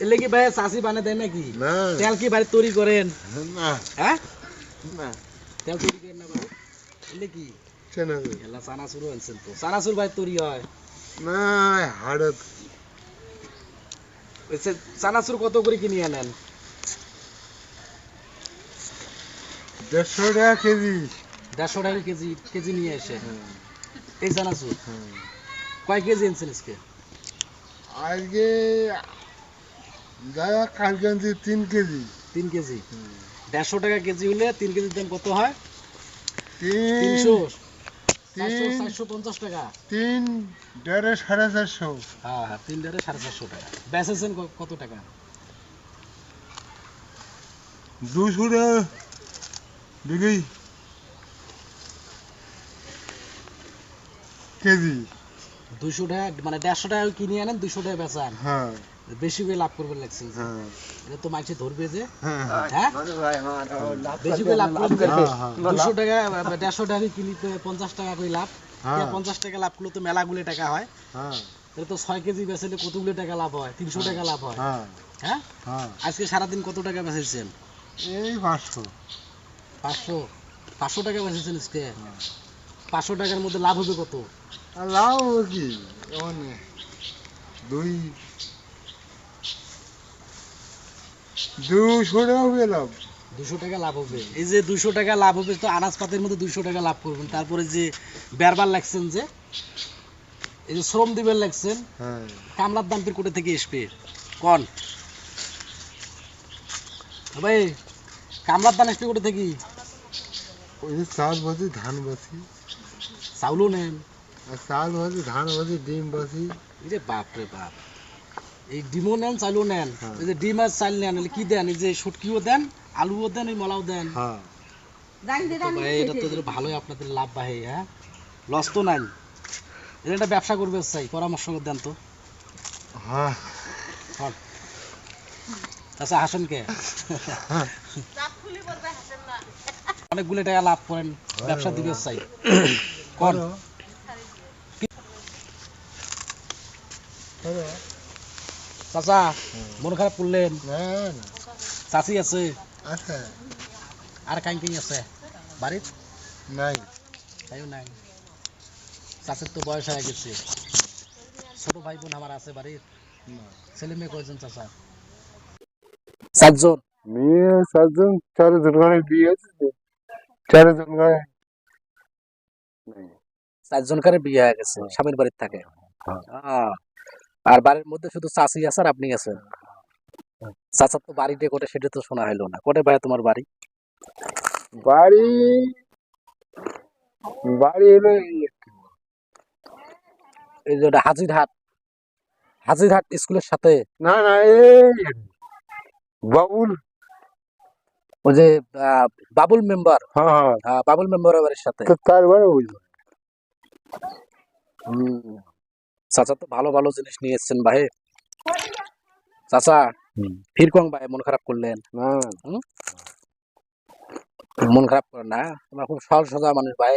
এলে কি ভাই চাষি বানে দেয় নাকি? না। তেল কি বাড়ি তৈরি করেন? না। হ্যাঁ? না। তেল তৈরি করেন না ভাই? এলে কি? এলা চানাচুর আনছেন তো। চানাচুর ভাই তৈরি হয়। না হাড়ত। ওই সে চানাচুর কত করে কিনে আনেন? দেড়শো টাকা কেজি। দেড়শো টাকা কেজি কেজি নিয়ে এসে। এই চানাচুর? কয় কেজি আনছেন আজকে? আজকে দাদা কালকে তিন কেজি। তিন কেজি। দেড়শো টাকা কেজি হলে তিন কেজির দাম কত হয়? তিনশো চারশো পঞ্চাশ টাকা। তিন দেড়ে সাড়ে চারশো। হ্যাঁ হ্যাঁ তিন ডারে সাড়ে চারশো টাকা। বেচেছেন কত টাকা? দুশো টাকা কেজি। দুশো টাকা মানে দেড়শো টাকা কিনে আনেন দুশো টাকা বেচান হ্যাঁ। বেশি করে লাভ করবে লাগছে হ্যাঁ। এটা তো মাইছে ধরবে যে। হ্যাঁ। হ্যাঁ বেশি করে লাভ করবে হ্যাঁ, হ্যাঁ। দুশো টাকা দেড়শো টাকা কিনিতে পঞ্চাশ টাকা করে লাভ। হ্যাঁ। পঞ্চাশ টাকা লাভ করলে তো মেলাগুলো টাকা হয়। হ্যাঁ। তাহলে তো ছয় কেজি বেচলে কতগুলো টাকা লাভ হয়? তিনশো টাকা লাভ হয়। হ্যাঁ। হ্যাঁ? হ্যাঁ। আজকে সারাদিন কত টাকা বেচেছেন? এই পাঁচশো। পাঁচশো? পাঁচশো টাকা বেচেছেন আজকে? পাঁচশো টাকার মধ্যে লাভ হবে কত? লাভ হবে কি? দুই দুশো টাকা হবে লাভ। দুশো টাকা লাভ হবে। এই যে দুশো টাকা লাভ হবে তো আনাজপাতের মধ্যে দুশো টাকা লাভ করবেন। তারপরে যে বেরবার লাগছেন যে এই যে শ্রম দিবেন লাগছেন হ্যাঁ। কামলার দাম ফির কোথা থেকে আসবে কন? ভাই কামলার দাম আসবে কোথা থেকে? ওই যে চাল বাজি ধান বাসি চাউলও নেন। আর চাল বাজি ধান বাজি ডিম বাসি এই যে বাপ রে বাপ। এই ডিমও নেন চাউলও নেন। হ্যাঁ। এই যে ডিম আর চাল নেন কি দেন? এই যে শুটকিও দেন আলুও দেন এই মলাও দেন। হ্যাঁ। ভাই এটা তো ভালোই আপনাদের লাভ বাহে হ্যাঁ? লস তো নাই। এটা একটা ব্যবসা করবে চাই পরামর্শ দেন তো। হ্যাঁ। আচ্ছা হাসেন কে? অনেকগুলো টাকা লাভ করেন ব্যবসা দিবে চাই কন। চাচা মন খারাপ করলেন না না। চাচি আছে। আর কাই কাই আছে। বাড়ির নাই। তাইও নাই। চাচের তো বয়স হয়ে গেছে। ছোট ভাই বোন আমার আছে বাড়ির। ছেলে মেয়ে কয়জন চাচা? চারজন মেয়ে চারজন চারজন ঘরে বিয়ে আছে চারজন ঘরে চারজন কারে বিয়ে হয়ে গেছে। স্বামীর বাড়ির থাকে। হ্যাঁ। আর বাড়ির মধ্যে শুধু চাচি আছে আর আপনি আছেন। চাচার তো বাড়িতে কোটে সেটা তো শোনা হইল না। কোটে ভাই তোমার বাড়ি? বাড়ি বাড়ি হলো এই যে হাজিরহাট। হাজিরহাট স্কুলের সাথে? না না এই বাবুল। ওই যে বাবুল মেম্বার। হ্যাঁ হ্যাঁ। বাবুল মেম্বারের বাড়ির সাথে। তার বাড়ি চাচা তো ভালো ভালো জিনিস নিয়ে এসছেন ভাই চাচা। ফিরকং ভাই মন খারাপ করলেন। না মন খারাপ করেন না তোমরা খুব সহজ সোজা মানুষ ভাই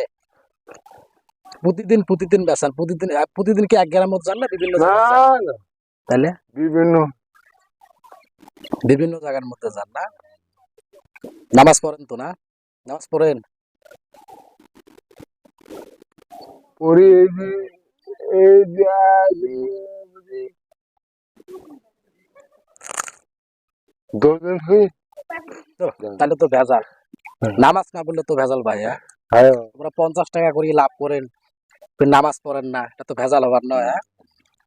প্রতিদিন প্রতিদিন বেচান প্রতিদিন প্রতিদিন কি এক গ্রাম মতো যান না বিভিন্ন তাহলে বিভিন্ন। বিভিন্ন জায়গার মধ্যে যান না? নামাজ পড়েন তো না? নামাজ পড়েন? পরে এই যে দশজন হয়ে তাহলে তো ভেজাল। নামাজ না পড়লে তো ভেজাল ভাই হ্যাঁ? হ্যাঁ। তোমরা পঞ্চাশ টাকা করে লাভ করেন নামাজ পড়েন না এটা তো ভেজাল হবার নয় হ্যাঁ?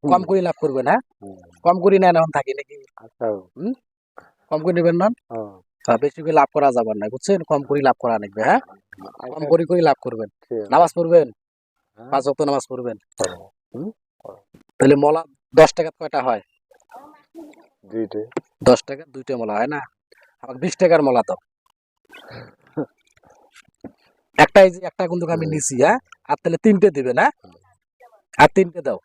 কম করে লাভ করবেন হ্যাঁ? কম করে নেন এখন থাকি নাকি? আচ্ছা। কম করে নেবেন না? হ্যাঁ হ্যাঁ, বেশি করে লাভ করা যাবে না বুঝছেন? কম করে লাভ করা লাগবে হ্যাঁ? কম করে করে লাভ করবেন। নামাজ পড়বেন? হ্যাঁ। পাঁচ ওয়াক্ত নামাজ পড়বেন। হ্যাঁ। তাহলে মলা দশ টাকা কয়টা হয়? দুইটা। দশ টাকা দুইটা মলা হয় না? আমার বিশ টাকার মলা তো একটাই যে একটা কিন্তু আমি নিছি হ্যাঁ? আর তাহলে তিনটে দিবে না? আর তিনটে দাও।